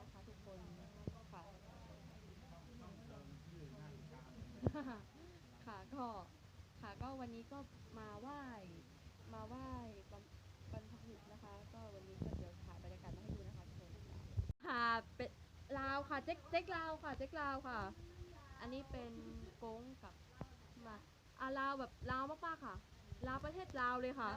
นะคะทุกคนค่ะค่ะก็ค่ะก็วันนี้ก็มาไหว้มาไหว้บรรบรรพบุรุษนะคะ ก็วันนี้ก็เดี๋ยวถ่ายบรรยากาศมาให้ดูนะคะทุกคนค่ะเป็นลาวค่ะเจ๊กเจ๊กลาวค่ะเจ๊กลาวค่ะ อันนี้เป็นโก้งกับมาอาลาวแบบลาวมากๆค่ะลาวประเทศลาวเลยค่ะ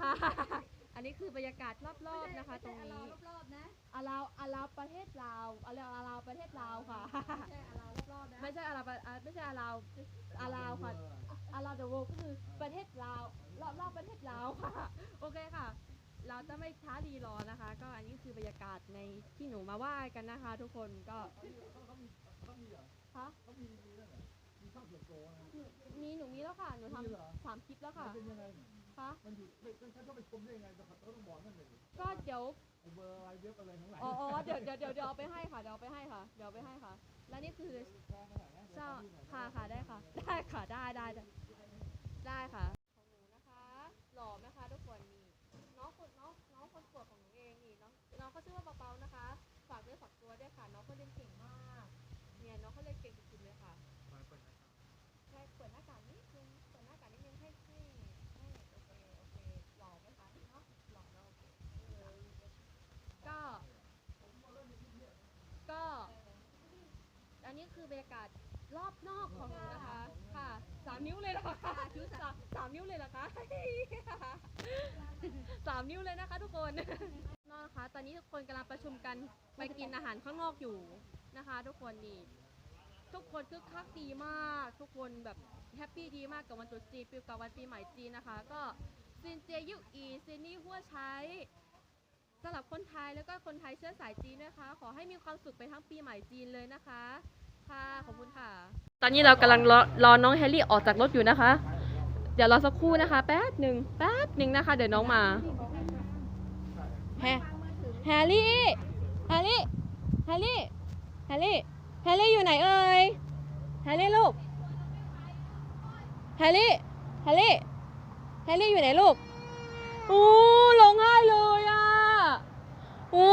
ค่ะอั นนี้คือบรรยากาศรอบๆนะคะ ตรงนี้รอบๆนะอาลาวอาลาวประเทศลาวอาลาวอาลาวประเทศลาวค่ะไม่ใช่เรารอบๆนะไม่ใช่อาลาวอ่าไม่ใช่อาลาวอาลาวค่ะอาลาวเดอะโวก็คือประเทศลาวรอบรอบประเทศลาวค่ะ โอเคค่ะ เราจะไม่ช้าดีรอนะคะ ก็อันนี้คือบรรยากาศในที่หนูมาไหว้กันนะคะ ทุกคนก็คะมีหนูมีแล้วค่ะหนูทำสามคลิปแล้วค่ะเป็นยังไงคะ มันอยู่ไม่ไม่เขาไปชมได้ยังไงเขาต้องบอกนั่นเลยก็เดี๋ยวไอ้เบอร์อะไรเว็บอะไรทั้งหลายอ๋ออ๋อเดี๋ยวเดี๋ยวเดี๋ยวเดี๋ยวเอาไปให้ค่ะเดี๋ยวเอาไปให้ค่ะเดี๋ยวเอาไปให้ค่ะ และนี่คือแพงเท่าไหร่นะเจ้าค่ะค่ะได้ค่ะ ได้ค่ะได้ได้ได้ได้ค่ะ ของหนูนะคะหล่อไหมคะทุกคนนี่น้องคนน้องน้องคนโปรดของหนูเองนี่น้องน้องเขาชื่อว่าเปาๆนะคะ ฝากด้วยฝากตัวด้วยค่ะ น้องเขาเรียนเก่งมาก เนี่ยน้องเขาเรียนเก่งสุดๆเลยค่ะใช่เปิดหน้ากากนิดนึงเปิดหน้ากากนิดนึงให้ให้ให้โอเคโอเคหล่อไหมคะเนาะหล่อเนาะโอเคก็ ก็ อันนี้ คือบรรยากาศรอบนอกของหนูนะคะ ค่ะสามนิ้วเลยเหรอคะคิ้วสามสามนิ้วเลยเหรอคะ สามนิ้วเลยนะคะ ทุกคนนอกนะคะ ตอนนี้ทุกคนกำลังประชุมกันไปกินอาหารข้างนอกอยู่นะคะ ทุกคนนี่ทุกคนคึกคักดีมาก ทุกคนแบบแฮปปี้ดีมากกับวันตรุษจีนปีกับวันปีใหม่จีนนะคะ ก็ซินเจยุอีซินนี่หัวใช้สำหรับคนไทยแล้วก็คนไทยเชื้อสายจีนนะคะ ขอให้มีความสุขไปทั้งปีใหม่จีนเลยนะคะ ค่ะขอบคุณค่ะ ตอนนี้เรากำลังรอรอน้องแฮร์รี่ออกจากรถอยู่นะคะ เดี๋ยวรอสักครู่นะคะ แป๊บหนึ่งแป๊บหนึ่งนะคะ เดี๋ยวน้องมาแฮแฮร์รี่แฮร์รี่แฮร์รี่แฮร์รี่แฮร์รี่อยู่ไหนเอ่ยแฮร์รี่ลูกแฮร์รี่แฮร์รี่แฮร์รี่อยู่ไหนลูกอู้ร้องไห้เลยอะโอ้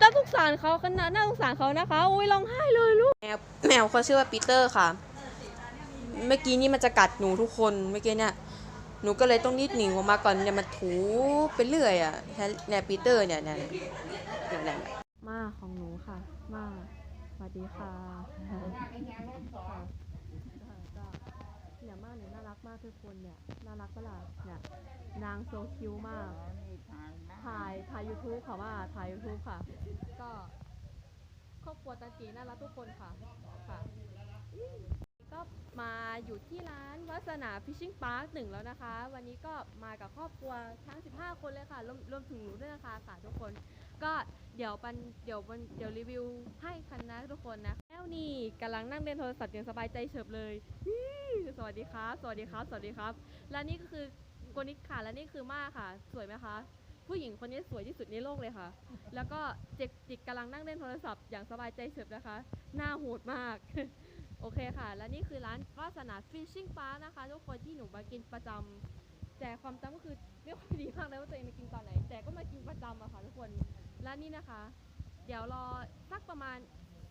น่าสงสารเขาขนาดน่าสงสารเขานะคะ อุ้ยร้องไห้เลยลูก แมวแมวเขาชื่อว่าปีเตอร์ค่ะ เมื่อกี้นี่มันจะกัดหนูทุกคน เมื่อกี้เนี่ย หนูก็เลยต้องรีบหนีออกมาก่อนเนี่ยมันถูไปเรื่อยอะแฮร์เนี่ยปีเตอร์เนี่ยเนี่ยเนี่ยเนี่ยมาของหนูค่ะ มาสวัสดีค่ะค่ะเนี่ยมาเนี่ยน่ารักมากทุกคนเนี่ย น่ารักปะล่ะเนี่ย นางโซคิวมาก ถ่ายถ่ายยูทูบค่ะว่าถ่ายยูทูบค่ะ ก็ครอบครัวตาจีน่ารักทุกคนค่ะค่ะ ก็มาอยู่ที่ร้านวัสนาฟิชชิ่งพาร์คหนึ่งแล้วนะคะ วันนี้ก็มากับครอบครัวทั้ง 15 คนเลยค่ะรวมรวมถึงหนูด้วยนะคะค่ะทุกคน ก็เดี๋ยวปันเดี๋ยววันเดี๋ยวรีวิวให้คันนะทุกคนนะแล้วนี่กำลังนั่งเล่นโทรศัพท์อย่างสบายใจเฉิบเลยสวัสดีครับ สวัสดีครับ สวัสดีครับ และนี่ก็คือโกนิกค่ะ และนี่คือมาค่ะ สวยไหมคะ ผู้หญิงคนนี้สวยที่สุดในโลกเลยค่ะ แล้วก็เจกจิกกำลังนั่งเล่นโทรศัพท์อย่างสบายใจเฉิบนะคะ หน้าโหดมาก โอเคค่ะ และนี่คือร้านวาสนาฟิชชิ่งปลานะคะ ทุกคนที่หนูมากินประจำแต่ความจำก็คือไม่ค่อยดีมากเลยว่าตัวเองมากินตอนไหน แต่ก็มากินประจำอะค่ะทุกคน และนี่นะคะ เดี๋ยวรอสักประมาณ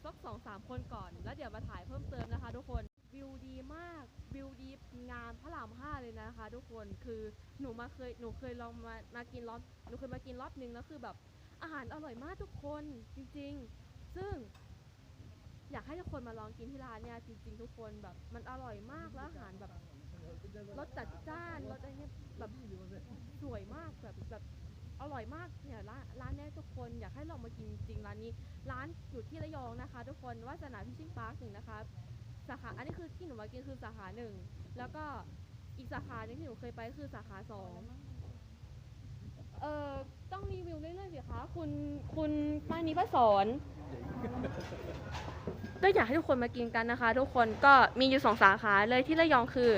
สักสองสามคนก่อน แล้วเดี๋ยวมาถ่ายเพิ่มเติมนะคะ ทุกคน วิวดีมากวิวดีงามพระรามห้าเลยนะคะ ทุกคนคือหนูมาเคยหนูเคยลองมามากินรอบหนูเคยมากินรอบนึงแล้วคือแบบอาหารอร่อยมากทุกคนจริง ๆ ซึ่ง อยากให้ทุกคนมาลองกินที่ร้านเนี่ยจริง ๆ ทุกคนแบบมันอร่อยมากแล้วอาหารแบบรสจัดจ้านรสอะไรเนี่ยแบบสวยมากแบบแบบอร่อยมากเนี่ยร้านร้านนี้ทุกคนอยากให้ลองมากินจริงร้านนี้ ร้านอยู่ที่ระยองนะคะ ทุกคนวาสนาพิชิ่งพาร์คหนึ่งนะคะ สาขาอันนี้คือที่หนูมากินคือสาขาหนึ่งแล้วก็อีกสาขาหนึงที่หนูเคยไปคือสาขาสองเอ่อต้องรีวิวเรื่อยๆสิคะคุณคุณมานีพระสอนก็อยากให้ทุกคนมากินกันนะคะ ทุกคนก็มีอยู่สองสาขาเลยที่ระยองคือ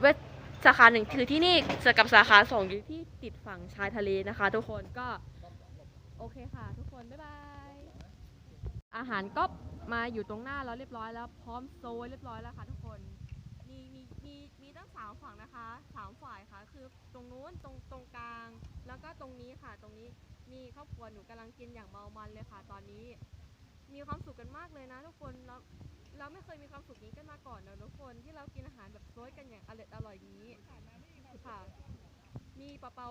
เวทสาขาหนึ่งคือที่นี่กับสาขาสองอยู่ที่ติดฝั่งชายทะเลนะคะ ทุกคนก็โอเคค่ะ ทุกคนบ๊ายบายอาหารก็ มาอยู่ตรงหน้าเราเรียบร้อยแล้ว พร้อมโซยเรียบร้อยแล้วค่ะทุกคนมีมีมีมีตั้งสามฝั่งนะคะสามฝ่ายค่ะ คือตรงนู้นตรงตรงกลาง แล้วก็ตรงนี้ค่ะ ตรงนี้นี่ครอบครัวหนูกำลังกินอย่างเมามันเลยค่ะ ตอนนี้ มีความสุขกันมากเลยนะ ทุกคนเราเราไม่เคยมีความสุขนี้กันมาก่อนนะทุกคนที่เรากินอาหารแบบโรยกันอย่างอร่อยอร่อยนี้ค่ะนี่ปะเปา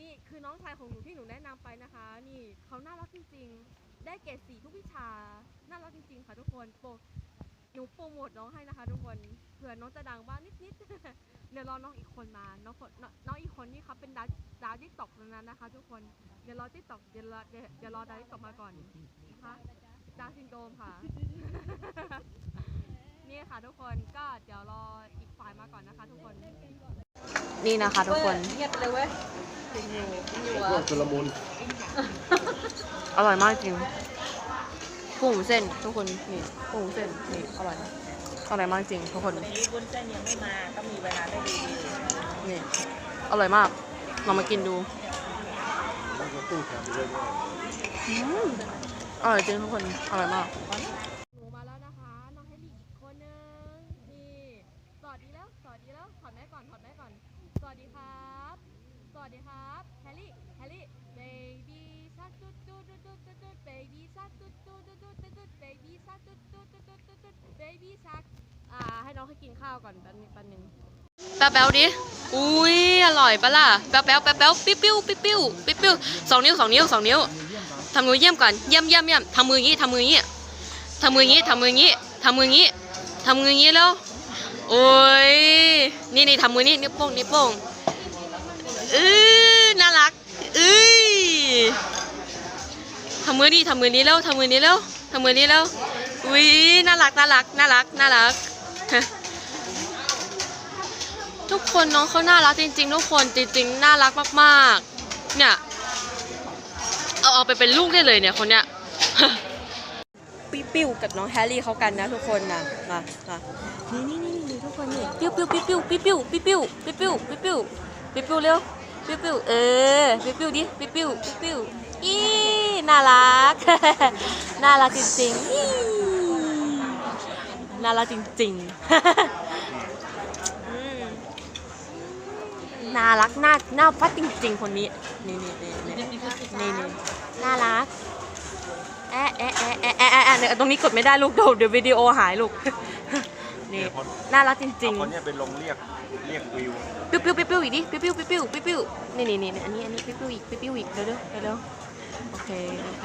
นี่คือน้องชายของหนูที่หนูแนะนำไปนะคะ นี่เขาน่ารักจริงๆ ได้เกรดสีทุกวิชา น่ารักจริง ๆ ค่ะทุกคนโปรหนูโปรโมทน้องให้นะคะ ทุกคนเผื่อน้องจะดังบ้างนิดๆ เดี๋ยวรอน้องอีกคนมา น้องคนน้องน้องอีกคนนี่เขาเป็นดาวดาวทิกตอกนั้นนะคะ ทุกคน เดี๋ยวรอทิกตอกเดี๋ยวรอเดี๋ยวเดี๋ยวรอดาวทิกตอกมาก่อนนะคะดาวซินโดรมค่ะ นี่ค่ะทุกคนก็เดี๋ยวรออีกฝ่ายมาก่อนนะคะ ทุกคน นี่นะคะ ทุกคน เงียบไปเลยเว้ยอยู่อยู่พวกชุลมุน อร่อยมากจริงกุ้งเส้น ทุกคนนี่กุ้งเส้นนี่อร่อยอร่อยมากจริง ทุกคนในนี้วุ้นเส้นยังไม่มาก็มีเวลาได้ดีนี่อร่อยมากลองมากินดูแล้วก็ตู้แถมไปเรื่อยอืมอร่อยจริงทุกคนอร่อยมากหนูมาแล้วนะคะน้องเฮลี่อีกคนนึงนี่สวัสดีแล้วสวัสดีแล้วถอดแม่ก่อนถอดแม่ก่อน สวัสดีครับ สวัสดีครับแฮร์รี่แฮร์รี่ baby shark ตุ๊ดตุ๊ดตุ๊ดตุ๊ดตุ๊ดตุ๊ด baby shark ตุ๊ดตุ๊ดตุ๊ดตุ๊ดตุ๊ด baby shark ตุ๊ดตุ๊ดตุ๊ดตุ๊ดตุ๊ดตุ๊ด baby shark อ่าให้น้องให้กินข้าวก่อนแป๊บนึงแป๊บนึงแป๊บแป๊บดิอุ้ยอร่อยปะล่ะแป๊บแป๊บแป๊บแป๊บปิ๊วปิ๊วปิ๊วปิ๊วปิ๊วปิ๊วสองนิ้วสองนิ้วสองนิ้วทำมือเยี่ยมก่อนเยี่ยมเยี่ยมเยี่ยมทำมืองี้ทำมืองี้ทำมืองี้ทำมืองี้ทำมืองี้ทำมืองงี้แล้วโอ้ยนี่นี่ทำมือนี่นิ้วโป้งนิ้วโป้งเออำมือนี่ทำมือนี้แล้วทำมือนี้แล้วทำมือนี้แล้วอุ้ยน่ารักน่ารักน่ารักน่ารัก ทุกคนน้องเขาน่ารักจริง ๆ ทุกคนจริงๆน่ารักมากๆ เนี่ยเอาเอาไปเป็นลูกได้เลยเนี่ยคนเนี้ยปิ๊วปิ๊วกับน้องแฮร์รี่เขากันนะทุกคนนะนะนะนี่นี่นี่นี่ทุกคนนี่ปิ๊วปิ๊วปิ๊วปิ๊วปิ๊วปิ๊วปิ๊วปิ๊วปิ๊วปิ๊วปิ๊วปิ๊วปิ๊วเร็วปิ๊วปิ๊วเออปิ๊วปิ๊วดิปิ๊วปิ๊วปิ๊วปิ๊วอี น่ารัก น่ารักจริงๆอีน่ารักจริงๆอืมน่ารักน่าน่าฟัดจริง ๆ คนนี้ นี่นี่นี่นี่นี่นี่น่ารักแอะแอะแอะแอะแอะแอะแอะเนี่ยตรงนี้กดไม่ได้ลูกเดี๋ยวเดี๋ยววิดีโอหายลูก นี่น่ารักจริงคนเนี้ยเป็นลงเรียกเรียกวิวๆปิ้วปิ้วปิ้วปิ้วอีกดิปิ้วปิ้วปิ้วปิ้วปิ้วปิ้วนี่นี่นี่อันนี้อันนี้ปิ้วปิ้วอีกปิ้วปิ้วอีกเร็วเร็วเร็วเร็ว โอเค โอเค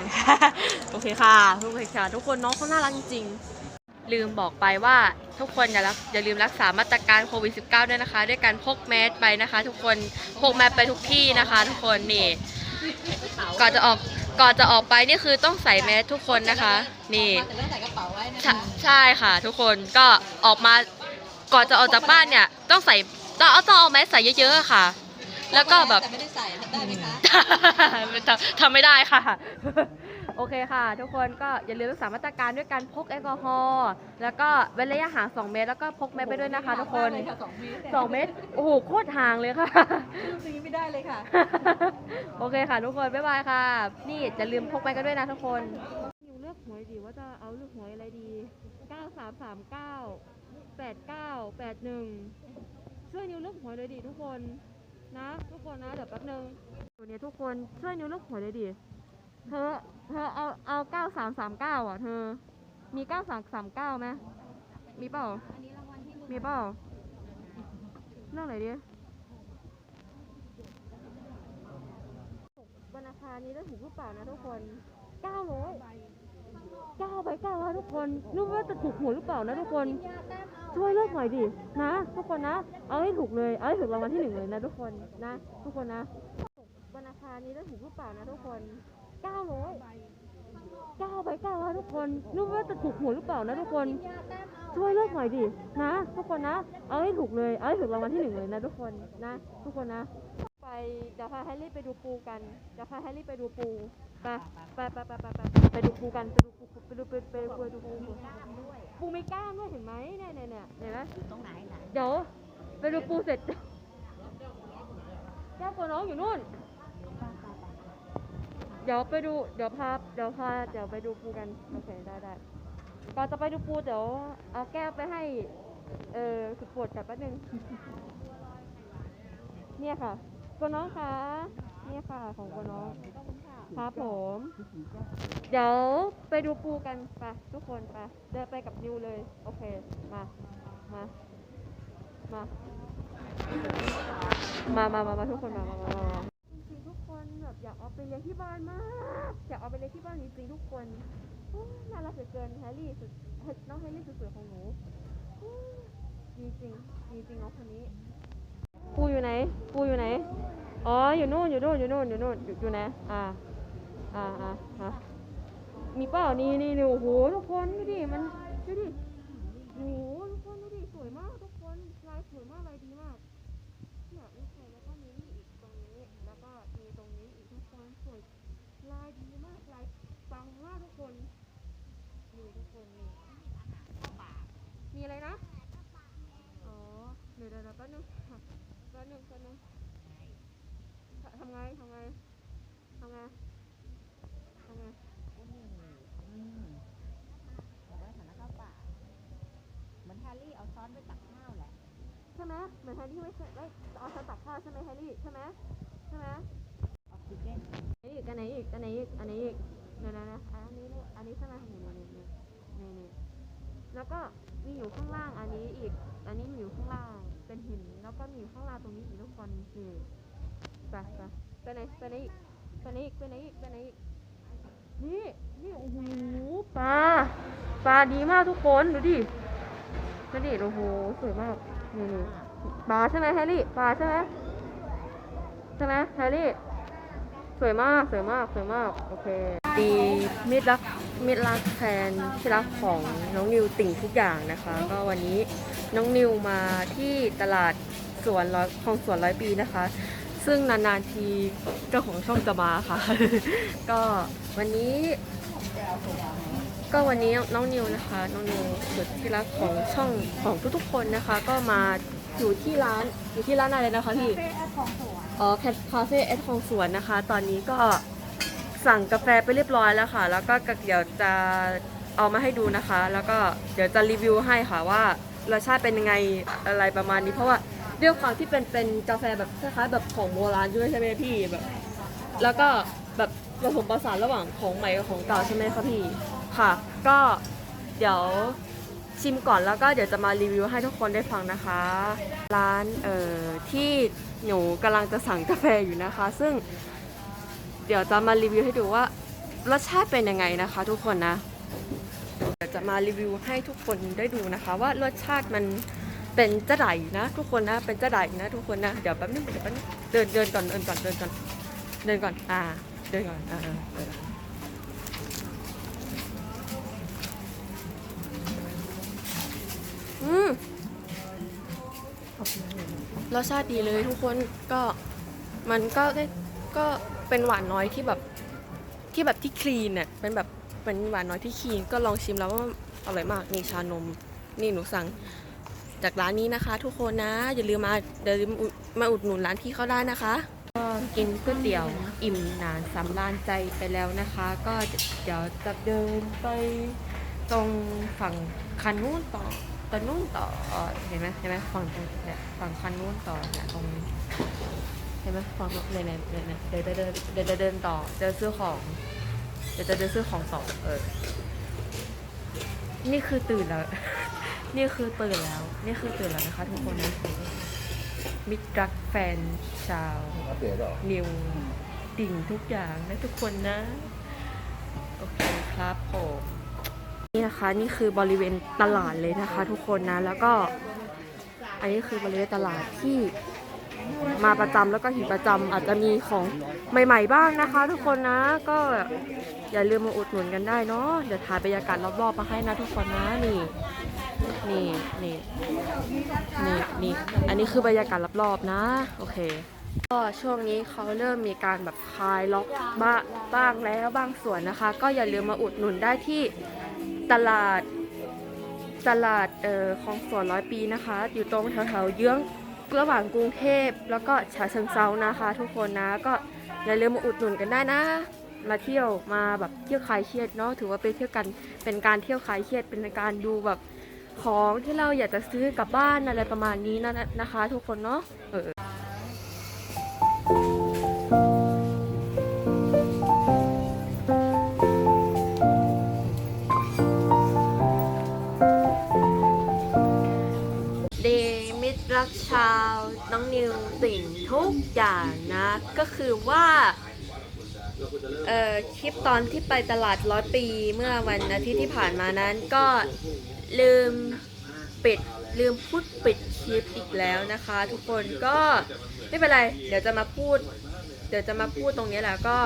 โอเคค่ะโอเคค่ะ ทุกคนน้องเขาน่ารักจริง ลืมบอกไปว่าทุกคนอย่ารักอย่าลืมรักษามาตรการโควิด -19 ด้วยนะคะ ด้วยการพกแมสไปนะคะ ทุกคนพกแมสไปทุกที่นะคะ ทุกคนนี่ก่อนจะออกก่อนจะออกไปนี่คือต้องใส่แมสทุกคนนะคะ นี่ใช่ใช่ค่ะ ทุกคนก็ออกมาก่อนจะออกจากบ้านเนี่ยต้องใส่ต้องเอาต้องเอาแมสใส่เยอะๆค่ะ แล้วก็แบบ แต่ไม่ได้ใส่ทำได้ไหมคะ ทำทำไม่ได้ค่ะ โอเคค่ะ ทุกคนก็อย่าลืมรักษามาตรการด้วยการพกแอลกอฮอล์แล้วก็เว้นระยะห่าง 2 เมตร แล้วก็พกแมสไปด้วยนะคะ ทุกคนเลยค่ะสองเมตร2เมตรโอ้โหโคตรห่างเลยค่ะ ซื้อไม่ได้เลยค่ะ โอเคค่ะ ทุกคนบ๊ายบายค่ะ นี่อย่าลืมพกไปกันด้วยนะทุกคนนิวเลือกหวยดีว่าจะเอาลูกหวยอะไรดี 9339 89 81 ช่วยนิวเลือกหวยเลยดิทุกคน นะทุกคนนะเดี๋ยวแป๊บนึงตัวนี้ทุกคนช่วยนิวลือกหวยเลยดิเธอเธอเอาเอา9339อะเธอ มี9339ไหมมีเปล่ามีเปล่าเรื่องอะไหนดีวันอังคารนี้ได้ถูกหรือเปล่านะทุกคนเก้าร้อย ก้าไปเก้าร้อยทุกคนรู้ว่าจะถูกหวยหรือเปล่านะทุกคน ช่วยเลือกหน่อยดินะ ทุกคนนะ เอาให้ถูกเลย เอาให้ถูกรางวัลที่หนึ่งเลยนะทุกคนนะ ทุกคนนะวันอังคารนี้ได้ถูกหรือเปล่านะทุกคนเก้าร้อยเก้าไปเก้าร้อยทุกคนรู้ว่าจะถูกหวยหรือเปล่านะทุกคน ช่วยเลือกหน่อยดินะ ทุกคนนะ เอาให้ถูกเลย เอาให้ถูกรางวัลที่หนึ่งเลยนะทุกคนนะ ทุกคนนะ ไปเดี๋ยวพาแฮร์รี่ไปดูปูกันเดี๋ยวพาแฮร์รี่ไปดูปู ไปไปไปไปไปไปไปดูปูกันไปดูปูไปดูไปไปดูไปดูปูปูมีกล้ามด้วยเห็นไหมเนี่ยเนี่ยเนี่ยเห็นไหมตรงไหนไหนเดี๋ยวไปดูปูเสร็จแก้วตัวน้องอยู่นู่น เดี๋ยวไปดูเดี๋ยวพาเดี๋ยวพาเดี๋ยวไปดูปูกันโอเคได้ได้ก่อนจะไปดูปูเดี๋ยวเอาแก้วไปให้ เออสุดปวดกับแป๊บนึงเนี่ยค่ะโกน้องคะเนี่ยค่ะของโกน้อง ครับผม เดี๋ยวไปดูปูกันไปทุกคนไปเดินไปกับนิวเลย โอเค มา มา มา มามามามาทุกคนมามามามาจริงๆทุกคนแบบอยากเอาไปเลี้ยงที่บ้านมาก อยากเอาไปเลี้ยงที่บ้านจริงๆทุกคนโอ้ยน่ารักเหลือเกินแฮร์รี่สุดน้องแฮร์รี่สุดๆของหนูดีจริงดีจริงน้องคนนี้ ปูอยู่ไหน ปูอยู่ไหน อ๋อ อยู่นู่น อยู่นู่น อยู่นู่น อยู่นู่น อยู่อยู่ไหน อ่า อ่าอ่าอ่ามีเปล่านี่นี่นี่โอ้โหทุกคนดูดิมันดูดิโอ้โหทุกคนดูดิสวยมากทุกคนลายสวยมากลายดีมากเนี่ยนี่ใครแล้วก็มีนี่อีกตรงนี้แล้วก็มีตรงนี้อีกทุกคนสวยลายดีมากลายปังมากทุกคนนี่ทุกคนนี่มีอะไรนะอ๋อเดี๋ยวเดี๋ยวเดี๋ยวแป๊บนึงแป๊บนึงแป๊บนึงทำไงทำไงทำไงทำไง เอาไว้ฐานะข้าวป่าเหมือนแฮร์รี่เอาช้อนไปตักข้าวแหละ ใช่ไหมเหมือนแฮร์รี่ไม่ได้เอาช้อนตักข้าวใช่ไหมแฮร์รี่ใช่ไหมใช่ไหมออกซิเจนอันนี้อีกอันไหนอีกอันไหนอีกอันไหนอีกเดี๋ยนะนะอันนี้นี่อันนี้ใช่ไหมนี่นี่นี่นี่นี่แล้วก็มีอยู่ข้างล่างอันนี้อีก อันนี้มีอยู่ข้างล่างเป็นหิน แล้วก็มีอยู่ข้างล่างตรงนี้อีกทุกคนนี่ไปไปไปไหนไปไหนอีกไปไหนอีกไปไหนอีกไปไหนอีกนี่นี่โอ้โหปลาปลาดีมากทุกคนดูดิดูดิโอ้โหสวยมาก นี่นี่ปลาใช่ไหมแฮร์รี่ปลาใช่ไหมใช่ไหมแฮร์รี่ สวยมากสวยมากสวยมาก โอเคดีมิตรรักมิตรรักแฟนที่รักของน้องนิวติ่งทุกอย่างนะคะ ก็วันนี้น้องนิวมาที่ตลาดสวนร้อยของสวนร้อยปีนะคะ ซึ่งนานๆทีเจ้าของช่องจะมาค่ะ ก็วันนี้ ก็วันนี้น้องนิวนะคะ น้องนิวสุดที่รักของช่องของทุกๆคนนะคะ ก็มาอยู่ที่ร้านอยู่ที่ร้านอะไรนะคะพี่อ๋อแคทคาเฟ่เอสของสวนนะคะ ตอนนี้ก็สั่งกาแฟไปเรียบร้อยแล้วค่ะ แล้วก็เดี๋ยวจะเอามาให้ดูนะคะ แล้วก็เดี๋ยวจะรีวิวให้ค่ะว่ารสชาติเป็นยังไงอะไรประมาณนี้เพราะว่าด้วยความที่เป็นเป็นกาแฟแบบคล้ายๆแบบของโบราณด้วยใช่ไหมพี่แบบ แล้วก็แบบผสมผสานระหว่างของใหม่กับของเก่าใช่ไหมคะพี่ ค่ะ ก็เดี๋ยวชิมก่อนแล้วก็เดี๋ยวจะมารีวิวให้ทุกคนได้ฟังนะคะ ร้านเอ่อที่หนูกำลังจะสั่งกาแฟอยู่นะคะ ซึ่งเดี๋ยวจะมารีวิวให้ดูว่ารสชาติเป็นยังไงนะคะ ทุกคนนะเดี๋ยวจะมารีวิวให้ทุกคนได้ดูนะคะ ว่ารสชาติมันเป็นจะไดนะ ทุกคนนะเป็นจะไดนะ ทุกคนนะเดี๋ยวแป๊บนึงเดี๋ยวแป๊บนึงเดินเดินก่อนเดินก่อนเดินก่อนเดินก่อนอ่าเดินก่อนอ่าเดินก่อน อืมรสชาติดีเลยทุกคนก็มันก็ได้ก็เป็นหวานน้อยที่แบบที่แบบที่คลีนเนี่ยเป็นแบบเป็นหวานน้อยที่คลีนก็ลองชิมแล้วว่าอร่อยมากนี่ชานม นี่หนูสั่งจากร้านนี้นะคะ ทุกคนนะ อย่าลืมมาอย่าลืมมาอุดหนุนร้านพี่เขาได้นะคะก็กินก๋วยเตี๋ยวอิ่มหนานสำราญใจไปแล้วนะคะ ก็เดี๋ยวจะเดินไปตรงฝั่งคันนู้นต่อ ตรงนู้นต่อเห็นไหมเห็นไหมฝั่งตรงเนี่ยฝั่งคันนู้นต่อเนี่ยตรงนี้เห็นไหมฝั่งนู้นเนี่ยเนี่ยเนี่ยเนี่ยเดี๋ยวจะเดินเดี๋ยวจะเดินต่อเดินซื้อของ เดี๋ยวจะเดินซื้อของต่อเออ นี่คือตื่นแล้ว นี่คือตื่นแล้ว นี่คือตื่นแล้วนะคะทุกคนนะมิตรรักแฟนชาวนิวดิ่งทุกอย่างนะทุกคนนะ โอเคครับผม นี่นะคะนี่คือบริเวณตลาดเลยนะคะ ทุกคนนะแล้วก็ อันนี้คือบริเวณตลาดที่มาประจำแล้วก็เหินประจำอาจจะมีของใหม่ ๆ บ้างนะคะ ทุกคนนะก็อย่าลืมมาอุดหนุนกันได้เนาะเดี๋ยวถ่ายบรรยากาศรอบๆมาให้นะทุกคนนะนี่นี่นี่นี่นี่อันนี้คือบรรยากาศรอบๆนะ โอเคก็ช่วงนี้เขาเริ่มมีการแบบคลายล็อกบ้างแล้วบางส่วนนะคะ ก็อย่าลืมมาอุดหนุนได้ที่ ตลาดตลาดเอ่อของสวนร้อยปีนะคะ อยู่ตรงแถวๆเยื้องระหว่างกรุงเทพแล้วก็ฉะเชิงเซานะคะ ทุกคนนะก็อย่าลืมมาอุดหนุนกันได้นะ มาเที่ยวมาแบบเที่ยวคลายเครียดเนาะถือว่าไปเที่ยวกันเป็นการเที่ยวคลายเครียดเป็นการดูแบบของที่เราอยากจะซื้อกลับบ้านอะไรประมาณนี้นะนะคะ ทุกคนเนาะเออ น้องนิวติ่งทุกอย่างนะ ก็คือว่าเอ่อคลิปตอนที่ไปตลาดร้อยปีเมื่อวันอาทิตย์ที่ผ่านมานั้นก็ลืมปิดลืมพูดปิดคลิปอีกแล้วนะคะ ทุกคนก็ไม่เป็นไร เดี๋ยวจะมาพูด เดี๋ยวจะมาพูดตรงนี้แหละก็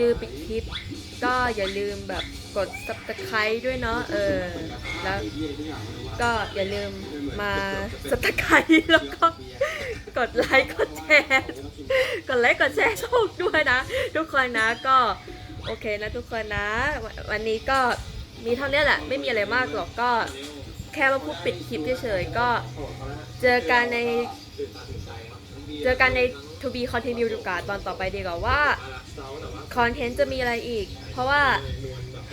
ลืมปิดคลิป ก็อย่าลืมแบบกด subscribe ด้วยเนาะเออแล้วก็อย่าลืม มา subscribe แล้วก็กดไลค์กดแชร์กดไลค์กดแชร์ช่องด้วยนะ ทุกคนนะก็โอเคนะทุกคนนะวันวันนี้ก็มีเท่านี้แหละ ไม่มีอะไรมากหรอกก็แค่มาพูดปิดคลิปเฉยๆก็เจอกันในเจอกันใน To be continue ดูการตอนต่อไปดีกว่าว่าคอนเทนต์จะมีอะไรอีก เพราะว่า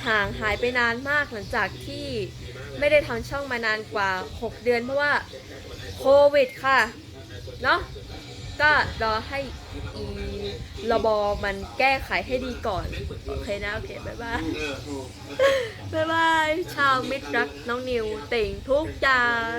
ห่างหายไปนานมากหลังจากที่ ไม่ได้ทำช่องมานานกว่า 6 เดือนเพราะว่าโควิดค่ะ เนาะก็รอให้อีระบอมันแก้ไขให้ดีก่อน โอเคนะ โอเค บ๊ายบาย บ๊ายบาย ชาวมิตรรักน้องนิวติ่งทุกอย่าง